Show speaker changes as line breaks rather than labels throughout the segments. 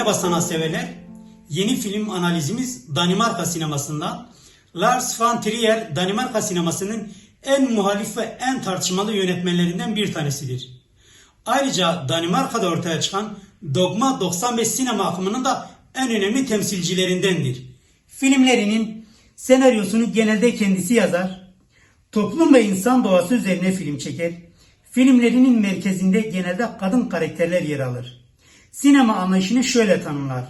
Merhaba sanatseverler. Yeni film analizimiz Danimarka sinemasında. Lars van Trier, Danimarka sinemasının en muhalif ve en tartışmalı yönetmenlerinden bir tanesidir. Ayrıca Danimarka'da ortaya çıkan Dogma 95 sinema akımının da en önemli temsilcilerindendir. Filmlerinin senaryosunu genelde kendisi yazar. Toplum ve insan doğası üzerine film çeker. Filmlerinin merkezinde genelde kadın karakterler yer alır. Sinema anlayışını şöyle tanımlar.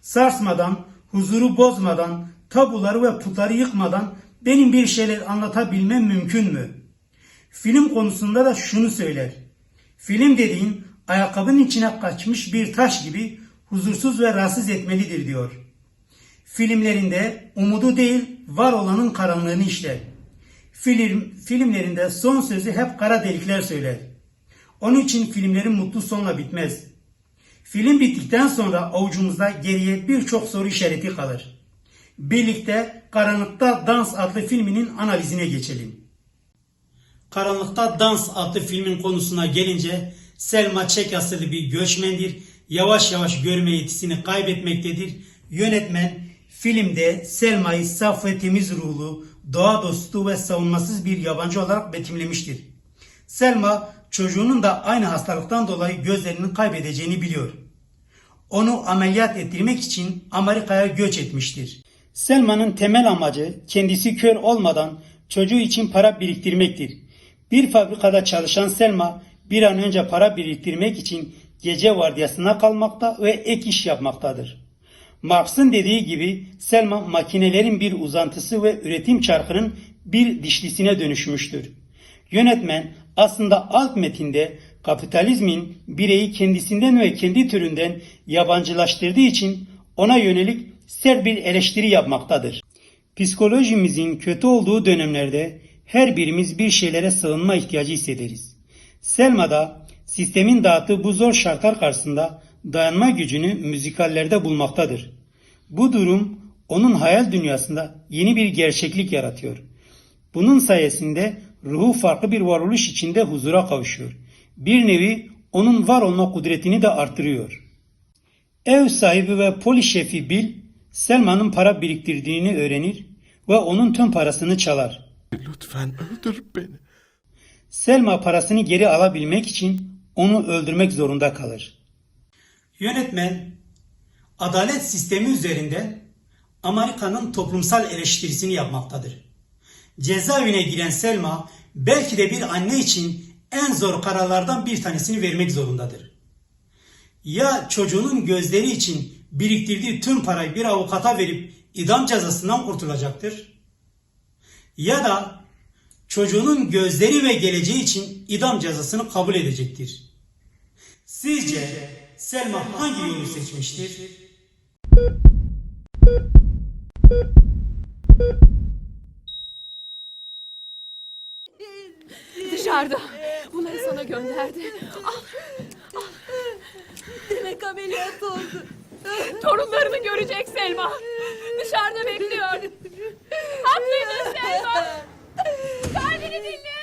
Sarsmadan, huzuru bozmadan, tabuları ve putları yıkmadan benim bir şeyler anlatabilmem mümkün mü? Film konusunda da şunu söyler. Film dediğin ayakkabının içine kaçmış bir taş gibi huzursuz ve rahatsız etmelidir diyor. Filmlerinde umudu değil var olanın karanlığını işler. Film, filmlerinde son sözü hep kara delikler söyler. Onun için filmlerin mutlu sonla bitmez. Film bittikten sonra avucumuzda geriye birçok soru işareti kalır. Birlikte Karanlıkta Dans adlı filminin analizine geçelim. Karanlıkta Dans adlı filmin konusuna gelince Selma Çek asıllı bir göçmendir. Yavaş yavaş görme yetisini kaybetmektedir. Yönetmen filmde Selma'yı saf ve temiz ruhlu, doğa dostu ve savunmasız bir yabancı olarak betimlemiştir. Selma çocuğunun da aynı hastalıktan dolayı gözlerini kaybedeceğini biliyor. Onu ameliyat ettirmek için Amerika'ya göç etmiştir. Selma'nın temel amacı kendisi kör olmadan çocuğu için para biriktirmektir. Bir fabrikada çalışan Selma bir an önce para biriktirmek için gece vardiyasına kalmakta ve ek iş yapmaktadır. Marx'ın dediği gibi Selma makinelerin bir uzantısı ve üretim çarkının bir dişlisine dönüşmüştür. Yönetmen aslında alt metinde kapitalizmin bireyi kendisinden ve kendi türünden yabancılaştırdığı için ona yönelik sert bir eleştiri yapmaktadır. Psikolojimizin kötü olduğu dönemlerde her birimiz bir şeylere sığınma ihtiyacı hissederiz. Selma da sistemin dağıttığı bu zor şartlar karşısında dayanma gücünü müzikallerde bulmaktadır. Bu durum onun hayal dünyasında yeni bir gerçeklik yaratıyor. Bunun sayesinde ruhu farklı bir varoluş içinde huzura kavuşuyor. Bir nevi onun var olma kudretini de artırıyor. Ev sahibi ve poli şefi Bill, Selma'nın para biriktirdiğini öğrenir ve onun tüm parasını çalar.
Lütfen öldür beni.
Selma parasını geri alabilmek için onu öldürmek zorunda kalır. Yönetmen adalet sistemi üzerinden Amerika'nın toplumsal eleştirisini yapmaktadır. Cezaevine giren Selma belki de bir anne için en zor kararlardan bir tanesini vermek zorundadır. Ya çocuğunun gözleri için biriktirdiği tüm parayı bir avukata verip idam cezasından kurtulacaktır. Ya da çocuğunun gözleri ve geleceği için idam cezasını kabul edecektir. Sizce Selma hangi yolu seçmiştir?
Dışarıda. Bunları sana gönderdi. Al.
Demek ameliyat oldu.
Torunlarını görecek Selma. Dışarıda bekliyor. Haklıydın Selma. Kalbini dinle.